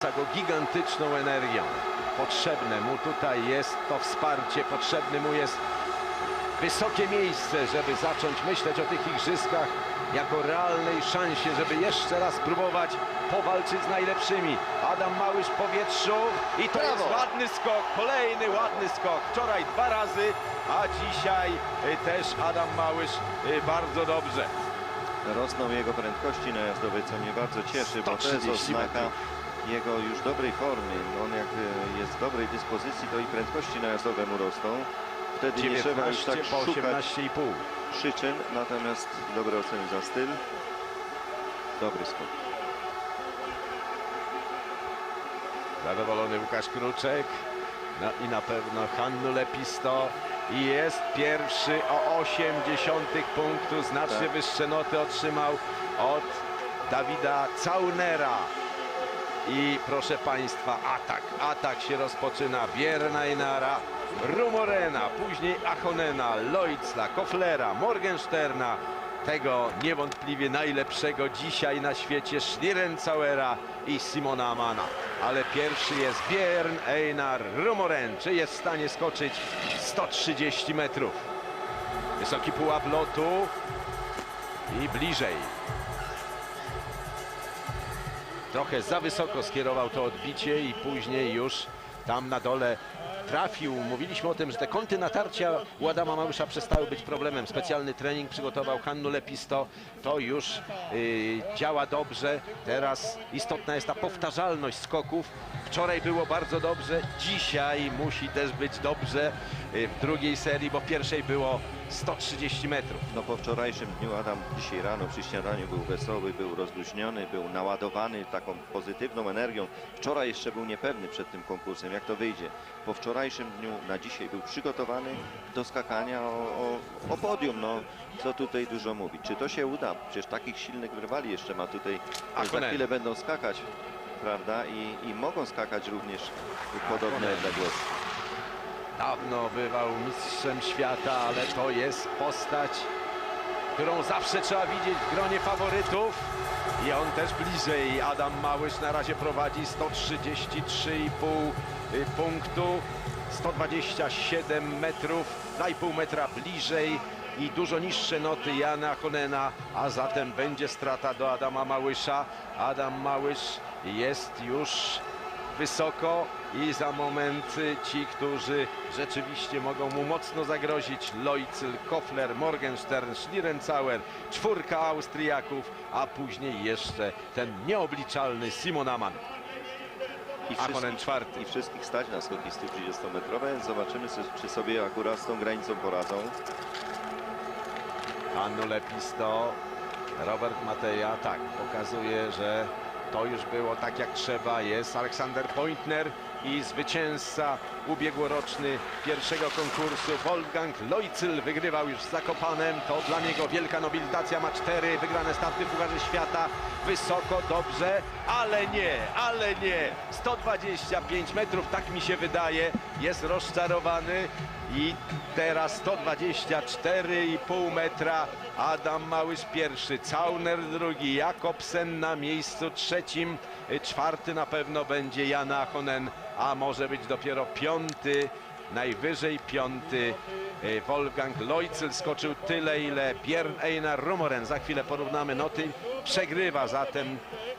go gigantyczną energią. Potrzebne mu tutaj jest to wsparcie, potrzebne mu jest wysokie miejsce, żeby zacząć myśleć o tych igrzyskach jako realnej szansie, żeby jeszcze raz próbować powalczyć z najlepszymi. Adam Małysz w powietrzu i to Brawo. jest ładny skok, kolejny ładny skok. Wczoraj dwa razy, a dzisiaj y, też Adam Małysz y, bardzo dobrze. Rosną jego prędkości najazdowe, co mnie bardzo cieszy, bo to jest 130 oznaka metrów. Jego już dobrej formy. On jak e, jest w dobrej dyspozycji, to i prędkości najazdowe mu rosną. Wtedy nie trzeba już 19 tak szukać 18,5. przyczyn, natomiast dobre oceny za styl. Dobry skok. Zadowolony Łukasz Kruczek. No i na pewno Hannu Lepisto. I jest pierwszy o 80 punktu. Znacznie Tak. wyższe noty otrzymał od Dawida Caunera. I proszę Państwa, atak. Atak się rozpoczyna. Biernajnara, Rumorena, później Achonena, Loitzla, Koflera, Morgensterna. Tego niewątpliwie najlepszego dzisiaj na świecie Schlierenzauera i Simona Amana. Ale pierwszy jest Björn Einar Rumoren. Czy jest w stanie skoczyć 130 metrów? Wysoki pułap lotu i bliżej. Trochę za wysoko skierował to odbicie i później już tam na dole trafił. Mówiliśmy o tym, że te kąty natarcia u Adama Małysza przestały być problemem. Specjalny trening przygotował Hannu Lepisto. To już y, działa dobrze. Teraz istotna jest ta powtarzalność skoków. Wczoraj było bardzo dobrze, dzisiaj musi też być dobrze y, w drugiej serii, bo w pierwszej było 130 metrów. No po wczorajszym dniu Adam dzisiaj rano przy śniadaniu był wesoły, był rozluźniony, był naładowany taką pozytywną energią. Wczoraj jeszcze był niepewny przed tym konkursem, jak to wyjdzie. Po wczorajszym dniu na dzisiaj był przygotowany do skakania o, o, o podium. No co tutaj dużo mówić. Czy to się uda? Przecież takich silnych rywali jeszcze ma tutaj. A Za chwilę będą skakać, prawda? I, i mogą skakać również podobne odległości. Dawno bywał mistrzem świata, ale to jest postać, którą zawsze trzeba widzieć w gronie faworytów. I on też bliżej. Adam Małysz na razie prowadzi 133,5 y, punktu. 127 metrów, 2,5 metra bliżej i dużo niższe noty Jana Honena, a zatem będzie strata do Adama Małysza. Adam Małysz jest już wysoko i za moment ci, którzy rzeczywiście mogą mu mocno zagrozić. Loicyl, Kofler, Morgenstern, Schlierenzauer, czwórka Austriaków, a później jeszcze ten nieobliczalny Simon Amann. I Akonen czwarty. I wszystkich stać na skoki 130-metrowe. Zobaczymy, czy- czy sobie akurat z tą granicą poradzą. Annu Lepisto, Robert Mateja, tak, pokazuje, że to już było tak jak trzeba. Jest Aleksander Pointner i zwycięzca ubiegłoroczny pierwszego konkursu Wolfgang Loicyl wygrywał już z Zakopanem. To dla niego wielka nobilitacja. Ma cztery wygrane starty w Świata. Wysoko, dobrze, ale nie, ale nie. 125 metrów, tak mi się wydaje. Jest rozczarowany i teraz 124,5 metra. Adam Małysz pierwszy, Cauner drugi, Jakobsen na miejscu trzecim, czwarty na pewno będzie Jana Honen, a może być dopiero piąty, najwyżej piąty. y, Wolfgang Loicyl skoczył tyle, ile Björn Einar Rumoren. Za chwilę porównamy noty. Przegrywa zatem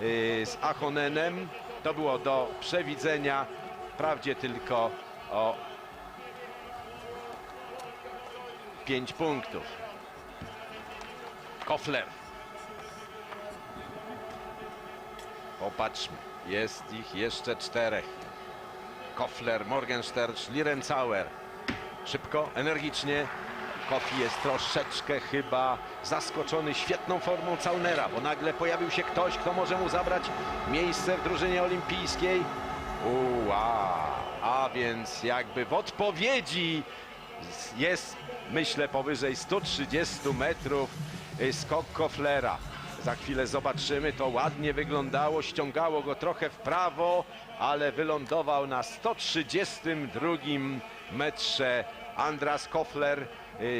y, z Achonenem. To było do przewidzenia. Wprawdzie tylko o 5 punktów. Kofler. Popatrzmy, jest ich jeszcze czterech. Kofler, Morgenstern, Schlierenzauer. Szybko, energicznie. Kofi jest troszeczkę chyba zaskoczony świetną formą Caunera, bo nagle pojawił się ktoś, kto może mu zabrać miejsce w drużynie olimpijskiej. Uła, a więc jakby w odpowiedzi jest, myślę, powyżej 130 metrów y, skok Koflera. Za chwilę zobaczymy, to ładnie wyglądało, ściągało go trochę w prawo, ale wylądował na 132 metrze Andras Kofler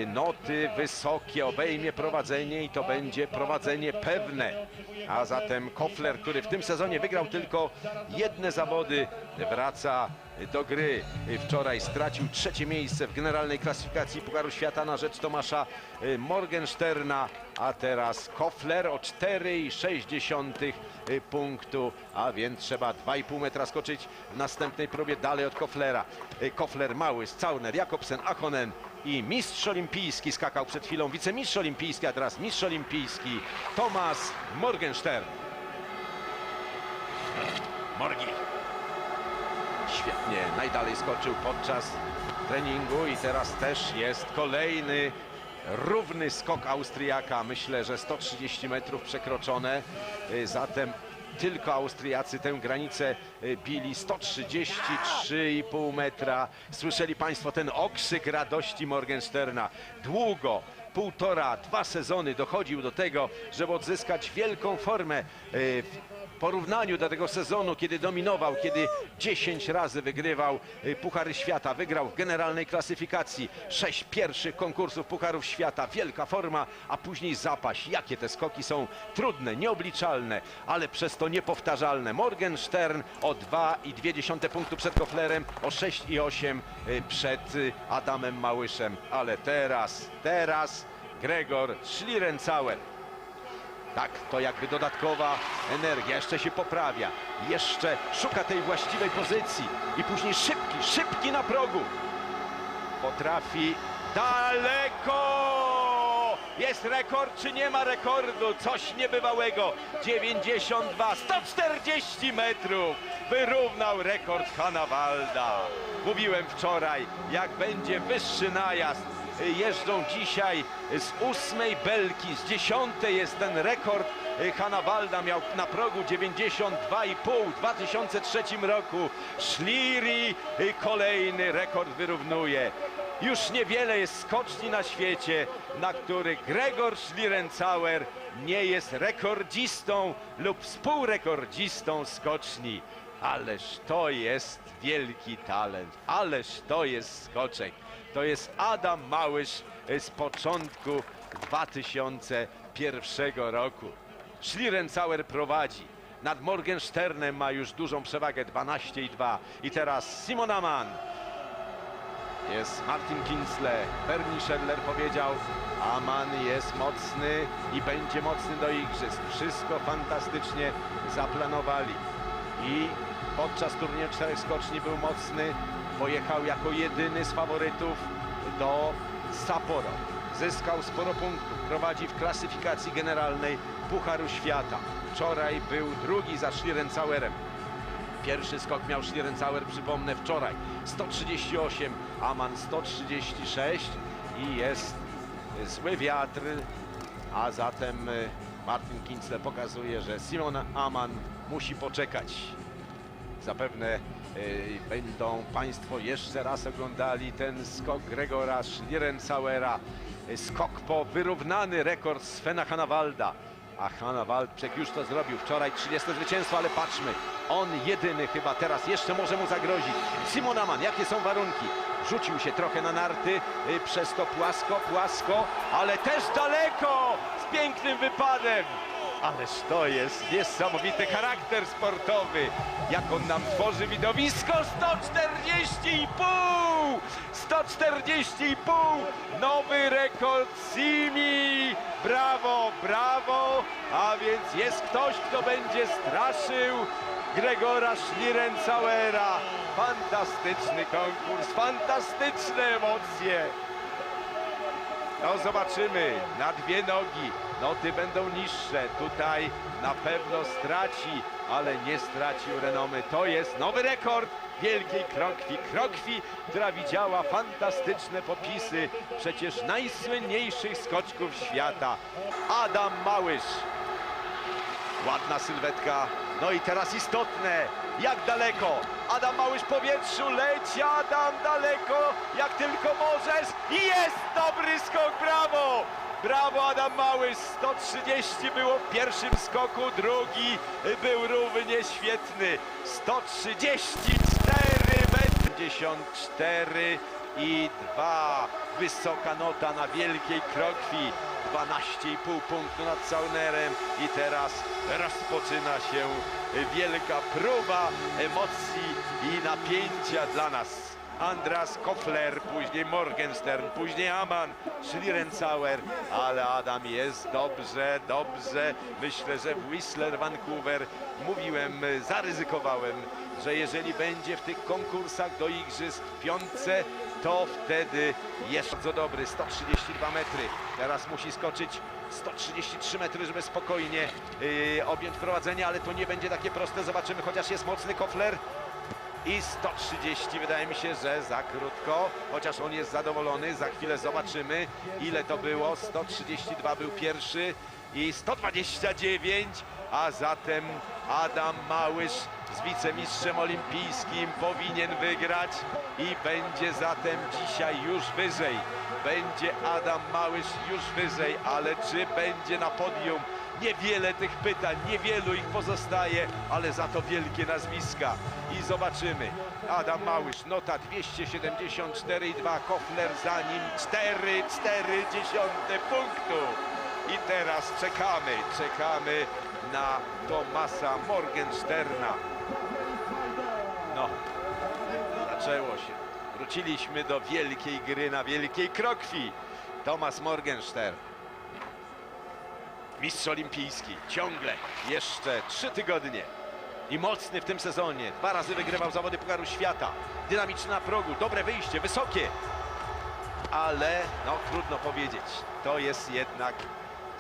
noty wysokie, obejmie prowadzenie i to będzie prowadzenie pewne. A zatem Kofler, który w tym sezonie wygrał tylko jedne zawody, wraca do gry. Wczoraj stracił trzecie miejsce w generalnej klasyfikacji Pucharu Świata na rzecz Tomasza y, Morgensterna, a teraz Kofler o 4,6 punktu, a więc trzeba 2,5 metra skoczyć w następnej próbie dalej od Koflera. Y, Kofler, Mały, Cauner, Jakobsen, Achonen i mistrz olimpijski skakał przed chwilą, wicemistrz olimpijski, a teraz mistrz olimpijski Tomasz Morgenstern. Morgi. Świetnie, najdalej skoczył podczas treningu i teraz też jest kolejny równy skok Austriaka. Myślę, że 130 metrów przekroczone, Y, zatem tylko Austriacy tę granicę y, bili 133,5 metra. Słyszeli Państwo ten okrzyk radości Morgensterna. Długo, półtora, dwa sezony dochodził do tego, żeby odzyskać wielką formę w porównaniu do tego sezonu, kiedy dominował, kiedy 10 razy wygrywał y, Puchary Świata, wygrał w generalnej klasyfikacji, sześć pierwszych konkursów Pucharów Świata, wielka forma, a później zapaść. Jakie te skoki są trudne, nieobliczalne, ale przez to niepowtarzalne. Morgenstern o 2,2 punktu przed Koflerem, o 6,8 y, przed y, Adamem Małyszem, ale teraz, teraz Gregor Schlierencauer. Tak, to jakby dodatkowa energia, jeszcze się poprawia, jeszcze szuka tej właściwej pozycji i później szybki, szybki na progu. Potrafi daleko! Jest rekord czy nie ma rekordu? Coś niebywałego. 92, 140 metrów. Wyrównał rekord Hanna Walda. Mówiłem wczoraj, jak będzie wyższy najazd, jeżdżą dzisiaj z ósmej belki, z dziesiątej jest ten rekord. Hanna Walda miał na progu 92,5 w 2003 roku. Szliri kolejny rekord wyrównuje. Już niewiele jest skoczni na świecie, na których Gregor Schlierencauer nie jest rekordzistą lub współrekordzistą skoczni. Ależ to jest wielki talent, ależ to jest skoczek. To jest Adam Małysz z początku 2001 roku. Schlierencauer prowadzi. Nad Morgensternem ma już dużą przewagę 12,2. I teraz Simon Amann. Jest Martin Kinsle. Bernie Schindler powiedział, Aman jest mocny i będzie mocny do igrzysk. Wszystko fantastycznie zaplanowali. I podczas turnieju czterech skoczni był mocny. Pojechał jako jedyny z faworytów do Sapporo. Zyskał sporo punktów. Prowadzi w klasyfikacji generalnej Pucharu Świata. Wczoraj był drugi za Schlierencauerem. Pierwszy skok miał Schlierencauer, przypomnę, wczoraj 138, Aman 136 i jest zły wiatr, a zatem y, Martin Kinsle pokazuje, że Simon Aman musi poczekać. Zapewne będą Państwo jeszcze raz oglądali ten skok Gregora Schlierencauera. Y, Skok po wyrównany rekord Svena Hanawalda. A Hanawaldczek już to zrobił wczoraj 30 zwycięstwo, ale patrzmy, on jedyny chyba teraz jeszcze może mu zagrozić. Simon Aman, jakie są warunki? Rzucił się trochę na narty, przez to płasko, płasko, ale też daleko z pięknym wypadem. Ależ to jest niesamowity charakter sportowy. Jak on nam tworzy widowisko 140,5! 140,5! Nowy rekord Simi! Brawo, brawo! A więc jest ktoś, kto będzie straszył Gregora Schlierencauera. Fantastyczny konkurs, fantastyczne emocje. No zobaczymy, na dwie nogi, noty będą niższe, tutaj na pewno straci, ale nie stracił renomy. To jest nowy rekord Wielkiej Krokwi, Krokwi, która widziała fantastyczne popisy przecież najsłynniejszych skoczków świata. Adam Małysz. Ładna sylwetka. No i teraz istotne, jak daleko. Adam Małysz w powietrzu, leci Adam daleko, jak tylko możesz. I jest dobry skok, brawo! Brawo Adam Małysz, 130 było w pierwszym skoku, drugi był równie świetny. 134 metry, 54 i dwa. Wysoka nota na wielkiej krokwi. 12,5 punktu nad Saunerem i teraz rozpoczyna się wielka próba emocji i napięcia dla nas. Andras Kofler, później Morgenstern, później Aman, Schlierenzauer, ale Adam jest dobrze, dobrze. Myślę, że w Whistler Vancouver mówiłem, zaryzykowałem, że jeżeli będzie w tych konkursach do igrzysk w piątce, to wtedy jest bardzo dobry. 132 metry. Teraz musi skoczyć 133 metry, żeby spokojnie yy, objąć prowadzenie, ale to nie będzie takie proste. Zobaczymy, chociaż jest mocny Kofler i 130 wydaje mi się, że za krótko, chociaż on jest zadowolony, za chwilę zobaczymy ile to było, 132 był pierwszy i 129, a zatem Adam Małysz z wicemistrzem olimpijskim powinien wygrać i będzie zatem dzisiaj już wyżej. Będzie Adam Małysz już wyżej, ale czy będzie na podium? Niewiele tych pytań, niewielu ich pozostaje, ale za to wielkie nazwiska. I zobaczymy. Adam Małysz, nota 274,2, Kofler za nim 4, 4 dziesiąte punktu. I teraz czekamy, czekamy na Tomasa Morgensterna. No, zaczęło się. Wróciliśmy do wielkiej gry na wielkiej krokwi. Tomas Morgenstern. Mistrz olimpijski, ciągle, jeszcze trzy tygodnie. I mocny w tym sezonie. Dwa razy wygrywał zawody Pucharu Świata. Dynamiczny na progu, dobre wyjście, wysokie. Ale, no trudno powiedzieć, to jest jednak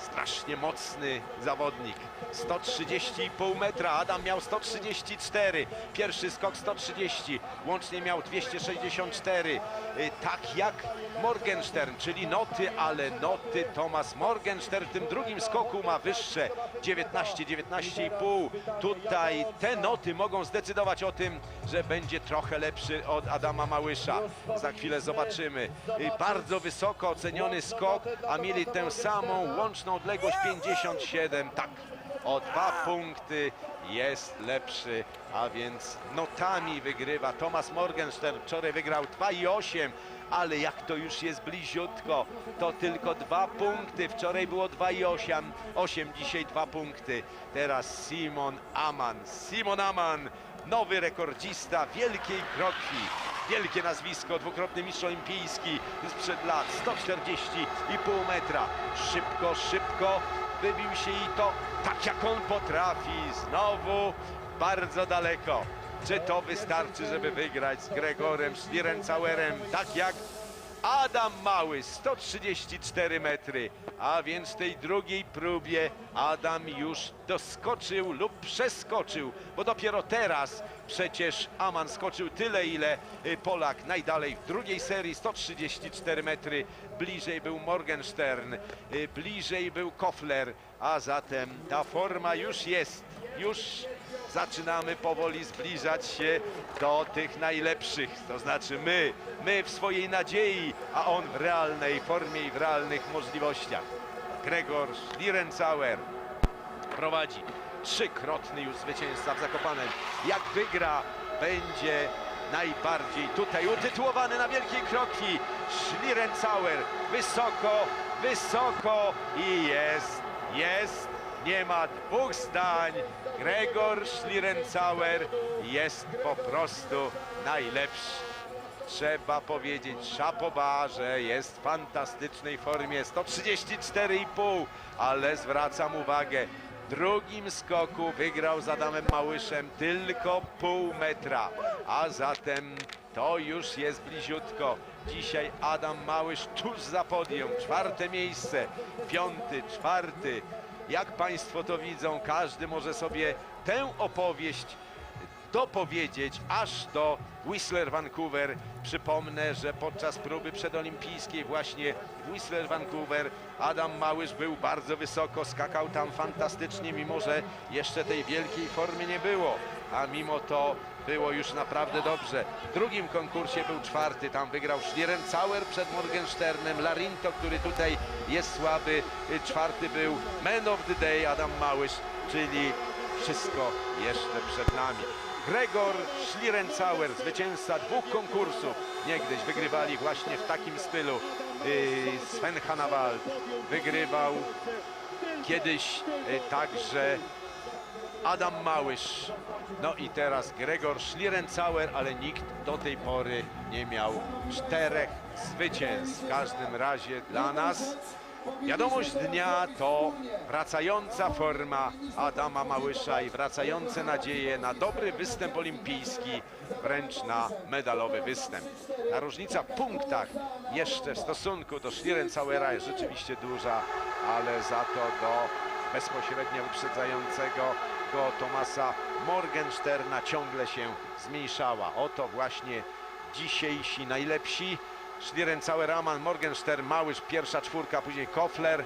strasznie mocny zawodnik. 130,5 metra, Adam miał 134, pierwszy skok 130, łącznie miał 264. Y, Tak jak Morgenstern, czyli noty, ale noty Thomas Morgenstern w tym drugim skoku ma wyższe 19, 19,5. Tutaj te noty mogą zdecydować o tym, że będzie trochę lepszy od Adama Małysza. Za chwilę zobaczymy. Y, Bardzo wysoko oceniony skok, a mieli tę samą łączną odległość 57. Tak, o dwa punkty jest lepszy, a więc notami wygrywa Thomas Morgenstern. Wczoraj wygrał 2,8, ale jak to już jest bliziutko, to tylko dwa punkty. Wczoraj było 2,8, 8, dzisiaj dwa punkty. Teraz Simon Aman. Simon Aman, nowy rekordzista wielkiej krokwi. Wielkie nazwisko, dwukrotny mistrz olimpijski sprzed lat, 140,5 metra. Szybko, szybko wybił się i to tak jak on potrafi. Znowu bardzo daleko. Czy to wystarczy, żeby wygrać z Gregorem Schlierenzauerem, tak jak Adam Mały, 134 metry, a więc tej drugiej próbie Adam już doskoczył lub przeskoczył, bo dopiero teraz przecież Aman skoczył tyle, ile y, Polak najdalej w drugiej serii, 134 metry, bliżej był Morgenstern, y, bliżej był Kofler, a zatem ta forma już jest, już zaczynamy powoli zbliżać się do tych najlepszych, to znaczy my, my w swojej nadziei, a on w realnej formie i w realnych możliwościach. Gregor Schlierenzauer prowadzi trzykrotny już zwycięzca w Zakopanem. Jak wygra, będzie najbardziej tutaj utytułowany na wielkiej krokwi Schlierenzauer. Wysoko, wysoko i jest, jest, nie ma dwóch zdań. Gregor Schlierenzauer jest po prostu najlepszy. Trzeba powiedzieć szapoba, że jest w fantastycznej formie 134,5, ale zwracam uwagę, drugim skoku wygrał z Adamem Małyszem tylko pół metra, a zatem to już jest bliziutko. Dzisiaj Adam Małysz tuż za podium, czwarte miejsce, piąty, czwarty. Jak Państwo to widzą, każdy może sobie tę opowieść dopowiedzieć aż do Whistler Vancouver. Przypomnę, że podczas próby przedolimpijskiej właśnie w Whistler Vancouver Adam Małysz był bardzo wysoko, skakał tam fantastycznie, mimo że jeszcze tej wielkiej formy nie było, a mimo to było już naprawdę dobrze. W drugim konkursie był czwarty, tam wygrał Schlierenzauer przed Morgensternem, Larinto, który tutaj jest słaby, czwarty był Man of the Day Adam Małysz, czyli wszystko jeszcze przed nami. Gregor Schlierencauer, zwycięzca dwóch konkursów. Niegdyś wygrywali właśnie w takim stylu. Yy, Sven Hannawald wygrywał kiedyś yy, także Adam Małysz. No i teraz Gregor Schlierencauer, ale nikt do tej pory nie miał czterech zwycięstw. W każdym razie dla nas wiadomość dnia to wracająca forma Adama Małysza i wracające nadzieje na dobry występ olimpijski, wręcz na medalowy występ. Ta różnica w punktach jeszcze w stosunku do Schlierencauera jest rzeczywiście duża, ale za to do bezpośrednio wyprzedzającego go Tomasa Morgensterna ciągle się zmniejszała. Oto właśnie dzisiejsi najlepsi. Schlierencauer, Raman, Morgenstern, Małysz, pierwsza czwórka, później Kofler,